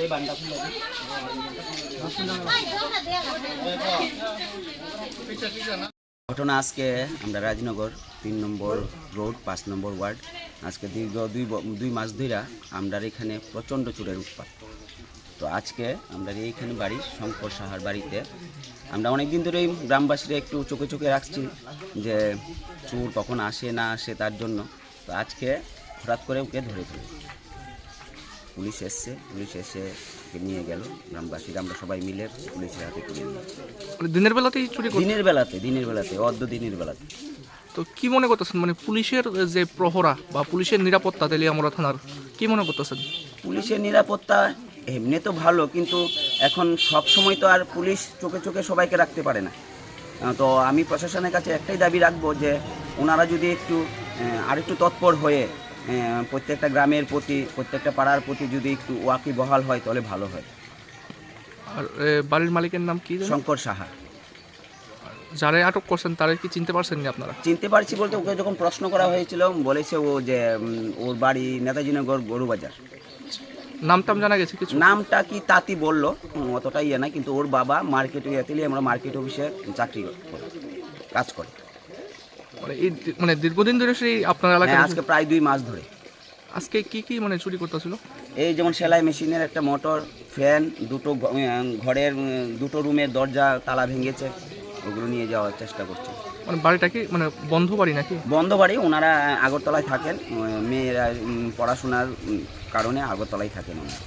দে বান্ডা দে। ঘটনা আজকে আমরা রাজনগর তিন নম্বর রোড, পাঁচ নম্বর ওয়ার্ড। আজকে দীর্ঘ দুই দুই মাস ধইরা আমরা এখানে প্রচণ্ড চোরের উৎপাত। তো আজকে আমরা এইখানে বাড়ি, শঙ্কর সাহার বাড়িতে, আমরা অনেক দিন ধরেই গ্রামবাসীরা একটু চোখে চোখে রাখছি যে চোর কখন আসে না আসে তার জন্য। তো আজকে হঠাৎ করে ওকে ধরে ফেলি পুলিশ এসছে পুলিশ এসে ওকে নিয়ে গেল। গ্রামবাসীরা আমরা সবাই মিলে পুলিশের হাতে তুলে নিয়ে মানে দিনের বেলাতেই চুরি দিনের বেলাতে দিনের বেলাতে অর্ধ দিনের বেলাতে। তো কি মনে করতেছেন? মানে পুলিশের যে প্রহরা বা পুলিশের নিরাপত্তা তেলিয়ামরা থানার কি মনে করতেছেন? পুলিশের নিরাপত্তা এমনি তো ভালো কিন্তু এখন সব সময় তো আর পুলিশ চোখে চোখে সবাইকে রাখতে পারে না। আহ, তো আমি প্রশাসনের কাছে একটাই দাবি রাখব যে ওনারা যদি একটু আহ, আরেকটু তৎপর হয়ে প্রত্যেকটা গ্রামের প্রতি প্রত্যেকটা পাড়ার প্রতি যদি একটু ওয়াকি বহাল হয় তাহলে ভালো হয়। আর এ, বাড়ির মালিকের নাম কি জানেন? শঙ্কর সাহা। যারা আটক করছেন তারা কি চিনতে পারছেন না আপনারা? চিনতে পারছি বলতে ওকে যখন প্রশ্ন করা হয়েছিল বলেছে ও যে উম, ওর বাড়ি নেতাজিনগর গরুবাজার। নাম টাম জানা গেছে কিছু? নামটা কি তাতি বলল উম, অতটা ইয়ে না কিন্তু ওর বাবা মার্কেট ইয়াতেলি আমরা মার্কেট অফিসে চাকরি করে কাজ করে। মানে এই মানে দীর্ঘদিন ধরে সেই আপনার এলাকায় হ্যাঁ আজকে প্রায় দুই মাস ধরে। আজকে কি কি মানে চুরি করতেছিল? এই যেমন সেলাই মেশিনের একটা মোটর ফ্যান দুটো ঘ- উম, ঘরের উম, দুটো রুমের দরজা তালা ভেঙেছে ওগুলো নিয়ে যাওয়ার চেষ্টা করছে। মানে বাড়িটা কি মানে বন্ধ বাড়ি নাকি? বন্ধ বাড়ি ওনারা আগরতলায় থাকেন উম, মেয়েরা উম, পড়াশোনার উম, কারণে আগরতলায় থাকেন ওনারা।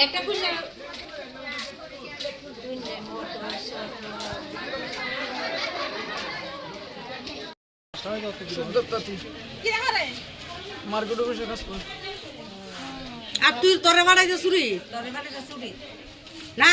একটা খুশি আর তুই তোরে বাড়াইছে চুরি? তোরে বাড়াইছে চুরি। না।